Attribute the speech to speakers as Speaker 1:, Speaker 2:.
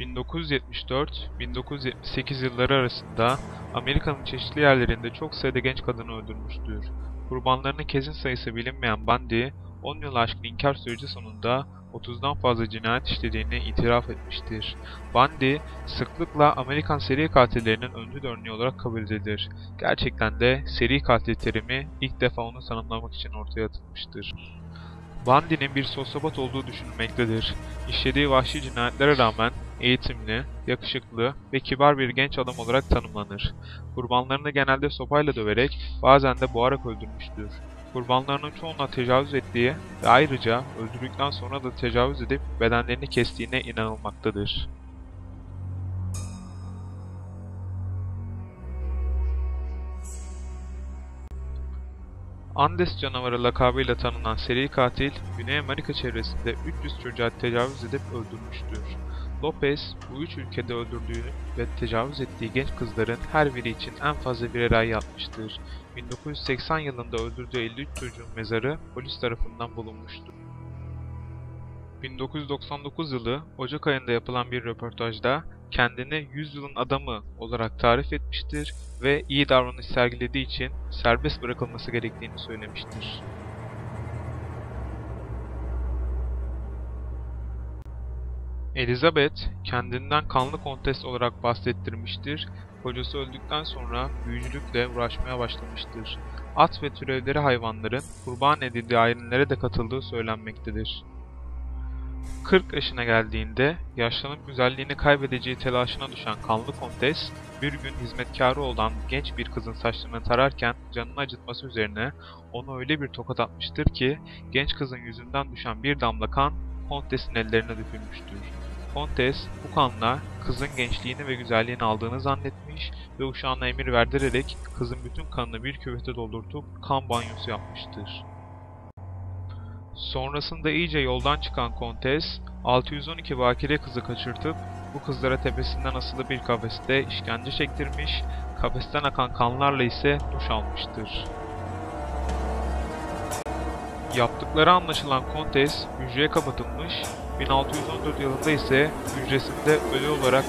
Speaker 1: 1974-1978 yılları arasında Amerika'nın çeşitli yerlerinde çok sayıda genç kadını öldürmüştür. Kurbanlarının kesin sayısı bilinmeyen Bundy, 10 yıl aşkın inkar süreci sonunda 30'dan fazla cinayet işlediğini itiraf etmiştir. Bundy, sıklıkla Amerikan seri katillerinin öncü örneği olarak kabul edilir. Gerçekten de seri katil terimi ilk defa onu tanımlamak için ortaya atılmıştır. Bundy'nin bir sosyopat olduğu düşünülmektedir. İşlediği vahşi cinayetlere rağmen eğitimli, yakışıklı ve kibar bir genç adam olarak tanımlanır. Kurbanlarını genelde sopayla döverek bazen de boğarak öldürmüştür. Kurbanlarının çoğuna tecavüz ettiği ve ayrıca öldürdükten sonra da tecavüz edip bedenlerini kestiğine inanılmaktadır. Andes canavarı lakabıyla tanınan seri katil, Güney Amerika çevresinde 300 çocuğa tecavüz edip öldürmüştür. Lopez, bu üç ülkede öldürdüğü ve tecavüz ettiği genç kızların her biri için en fazla birer ay yatmıştır. 1980 yılında öldürdüğü 53 çocuğun mezarı polis tarafından bulunmuştur. 1999 yılı Ocak ayında yapılan bir röportajda kendini 100 yılın adamı olarak tarif etmiştir ve iyi davranış sergilediği için serbest bırakılması gerektiğini söylemiştir. Elizabeth kendinden kanlı kontes olarak bahsettirmiştir. Kocası öldükten sonra büyücülükle uğraşmaya başlamıştır. At ve türevleri hayvanların kurban edildiği ayinlere de katıldığı söylenmektedir. 40 yaşına geldiğinde yaşlanıp güzelliğini kaybedeceği telaşına düşen kanlı kontes bir gün hizmetkarı olan genç bir kızın saçlarını tararken canını acıtması üzerine onu öyle bir tokat atmıştır ki genç kızın yüzünden düşen bir damla kan kontesin ellerine dökülmüştür. Kontes bu kanla kızın gençliğini ve güzelliğini aldığını zannetmiş ve uşağına emir verdirerek kızın bütün kanını bir küvete doldurtup kan banyosu yapmıştır. Sonrasında iyice yoldan çıkan Kontes, 612 bakire kızı kaçırtıp bu kızlara tepesinden asılı bir kafeste işkence çektirmiş, kafesten akan kanlarla ise duş almıştır. Yaptıkları anlaşılan Kontes hücreye kapatılmış, 1614 yılında ise hücresinde ölü olarak